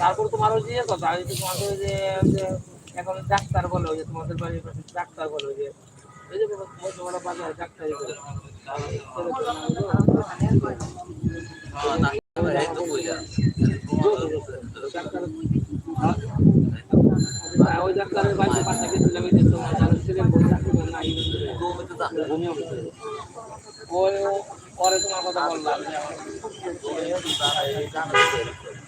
তারপর তোমার ওই যে কথা ওই যে তোমাকে ওই যে এখন ডাক্তার বলে ওই যে তোমাদের বাড়ির পাশে ডাক্তার বলে ওই যে ওই হ্যাঁ, ডাক্তারের তোমার পরে তোমার কথা বললাম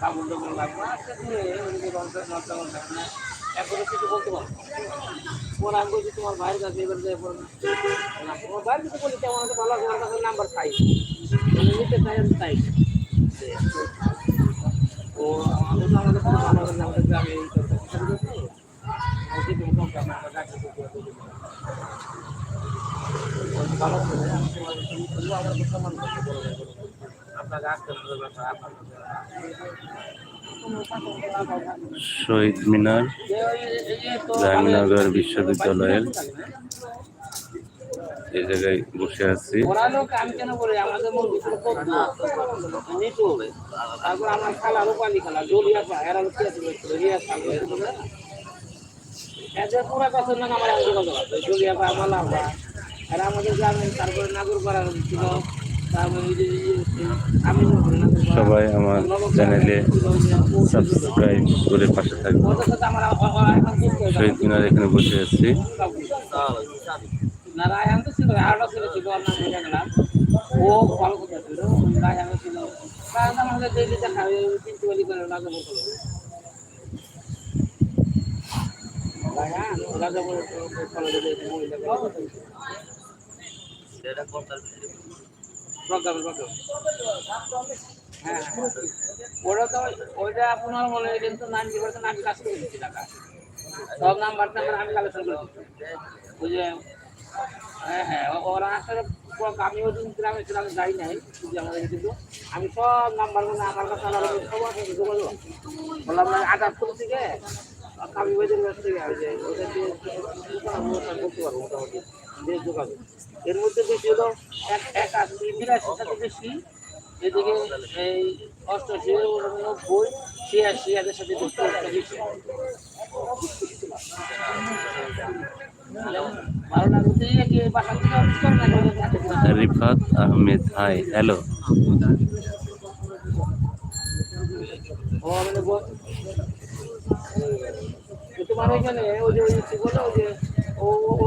কাপড় টাপড় লাগবে আচ্ছা তুমি ওইদিকে রংটা নষ্ট করবে না এরপরে কিছু বলতে পারো তোমার আমি বলছি তোমার ভাইয়ের কাছে এবার যে এরপর তোমার ভাইয়ের কাছে বলি ভালো পারব করে আমি তোমার তুমি আমার করতে পারব শহীদ মিনার, জাহাঙ্গীরনগর বিশ্ববিদ্যালয়ের। এই জায়গায় বসে আছি। জলিয়া আর আমাদের গ্রামে তারপরে নাগর পাড়া ছিল সবাই আমার চ্যানেলে সাবস্ক্রাইব করে পাশে থাকবে শহীদ মিনার এখানে বসে আছি। না রায়হান তো ছিল আরও ছিল ছিল ওর নাম ভুলে গেলাম ও ভালো কথা। ছিল রায়হান ছিল রায়হান আমাদের ডেইলি দেখা ওই তিনটে বাড়ি করে রাজা বলতো রায়হান রাজা বলে কলেজে যে মহিলা প্রজ্ঞাপন প্রজ্ঞাপন হ্যাঁ। ওটা তো ওইটা আপনার বলে কিন্তু নাইনটি পার্সেন্ট আমি কাজ করে দিচ্ছি টাকা। সব নাম্বার আমি কালেকশন করে দিচ্ছি। ওই হ্যাঁ হ্যাঁ ওরা আসলে আমি ওই দিন গ্রামে ছিলাম, যাই নাই আমাদের কিন্তু। আমি সব নাম্বারগুলো আমার কাছে করে সবার সাথে যোগাযোগ বললাম না আটাত্তর থেকে আমি ওইদের কাছ থেকে ওই ওদের দিয়ে করতে পারব মোটামুটি। যে যোগাযোগ। এর মধ্যে বেশি হলো এক এক আশি বিরাশির সাথে বেশি। এদিকে এই অষ্টআশি নব্বই ছিয়াশি এদের সাথে বেশি একটা বেশি? Rifat Ahmed hi hello. ও মানে তোমার ওইখানে ওই যে ওই ওই যে ও ও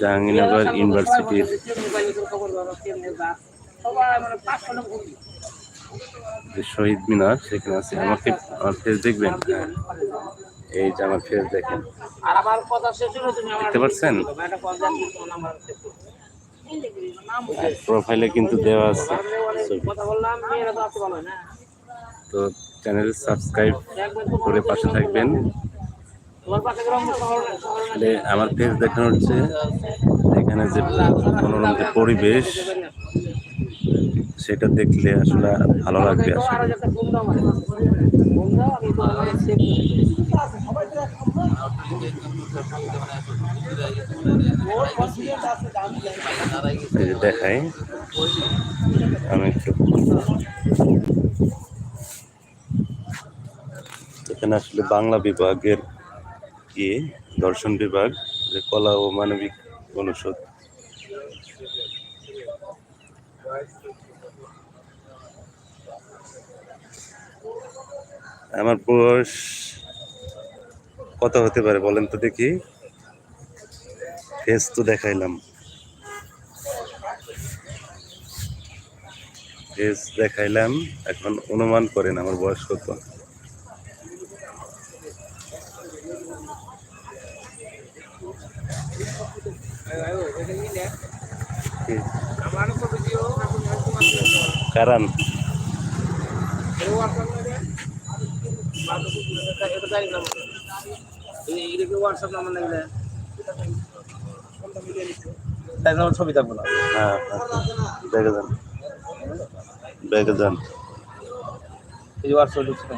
জাহাঙ্গীরনগর ইউনিভার্সিটির যে শহীদ মিনার সেখানে আছে। আমাকে আমার ফেস দেখবেন? হ্যাঁ, এই যে আমার ফেস দেখেন। দেখতে পাচ্ছেন? প্রোফাইলে কিন্তু দেওয়া আছে। তো চ্যানেল সাবস্ক্রাইব করে পাশে থাকবেন। আমার ফেস দেখানো হচ্ছে, এখানে যে মনোরম যে পরিবেশ, সেটা দেখলে আসলে ভালো লাগবে আসলে দেখাই, আমি এখানে আসলে বাংলা বিভাগের কি দর্শন বিভাগ কলা ও মানবিক অনুষদ। আমার বয়স কত হতে পারে বলেন তো দেখি? ফেস তো দেখাইলাম। ফেস দেখাইলাম, এখন অনুমান করেন আমার বয়স কত কি? আমারও তো ভিডিও এখন তোমার কারণ এও আপনার এটা তারিখ নাম্বার এই- এটা কি হোয়াটসঅ্যাপ নাম্বার নাকি না? তাই নাম্বার ছবি থাকব না হ্যাঁ ব্যাগে যান ব্যাগে যান এই যে হোয়াটসঅ্যাপ ঢুকছে না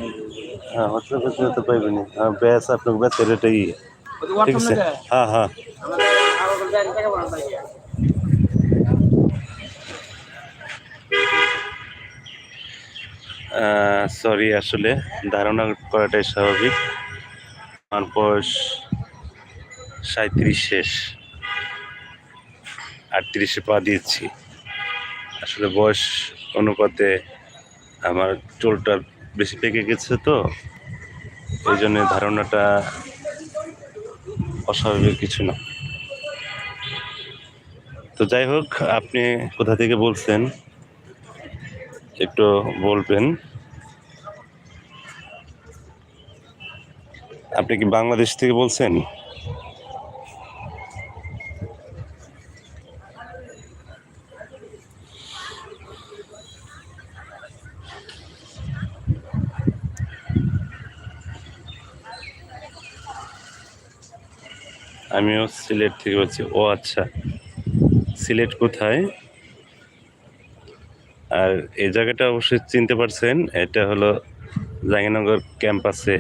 হ্যাঁ হোয়াটসঅ্যাপে যেতে পাইবেনি হ্যাঁ ব্যাস আপনার ব্যাসের এটাই ওই যে ঠিক হোয়াটসঅ্যাপ আছে নাকি হ্যাঁ হ্যাঁ সরি আসলে ধারণা করাটাই স্বাভাবিক। আমার বয়স সাঁত্রিশ শেষ, আটত্রিশে পা দিয়েছি। আসলে বয়স অনুপাতে আমার চুলটা বেশি পেকে গেছে তো এই জন্য ধারণাটা অস্বাভাবিক কিছু না। তো যাই হোক, আপনি কোথা থেকে বলছেন? একটু বলবেন। আপনি কি বাংলাদেশ থেকে বলছেন? আমিও সিলেট থেকে বলছি। ও আচ্ছা। সিলেট কোথায়? আর এই জায়গাটা অবশ্যই চিনতে পারছেন, এটা হলো জাহাঙ্গীরনগর ক্যাম্পাসে।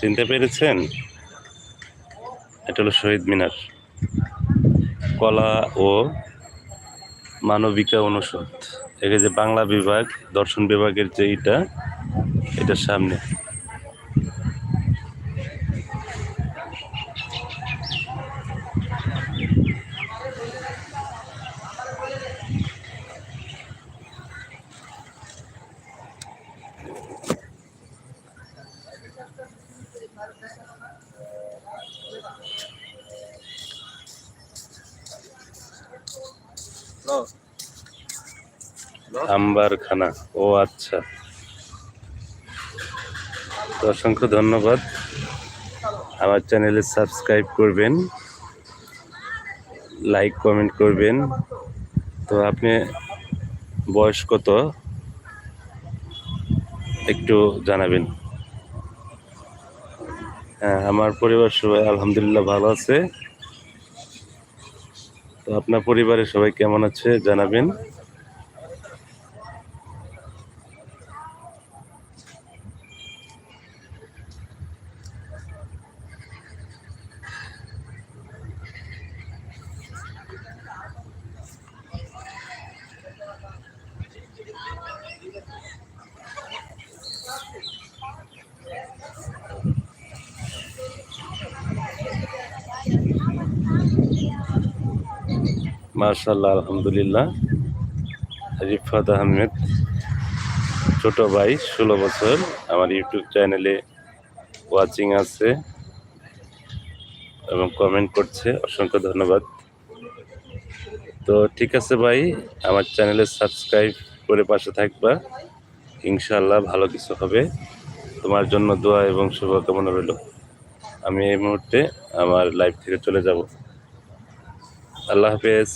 চিনতে পেরেছেন? এটা হলো শহীদ মিনার। কলা ও মানবিকা অনুষদ। একে যে বাংলা বিভাগ, দর্শন বিভাগের যে এটা এটার সামনে। আম্বারখানা। ও আচ্ছা। অসংখ্য ধন্যবাদ। আমার চ্যানেলে সাবস্ক্রাইব করবেন। লাইক, কমেন্ট করবেন। তো আপনি বয়স কত? একটু জানাবেন। হ্যাঁ আমার পরিবার সবাই আলহামদুলিল্লাহ ভালো আছে। তো আপনার পরিবারের সবাই কেমন আছে জানাবেন। মার্শাল্লাহ আলহামদুলিল্লাহ। রিফাত আহমেদ, ছোট ভাই, ষোলো বছর। আমার ইউটিউব চ্যানেলে ওয়াচিং আছে এবং কমেন্ট করছে, অসংখ্য ধন্যবাদ। তো ঠিক আছে ভাই, আমার চ্যানেলে সাবস্ক্রাইব করে পাশে থাকবা। ইনশাল্লাহ ভালো কিছু হবে। তোমার জন্য দোয়া এবং শুভকামনা রইল। আমি এই মুহূর্তে আমার লাইফ থেকে চলে যাব। আল্লাহ হাফেজ।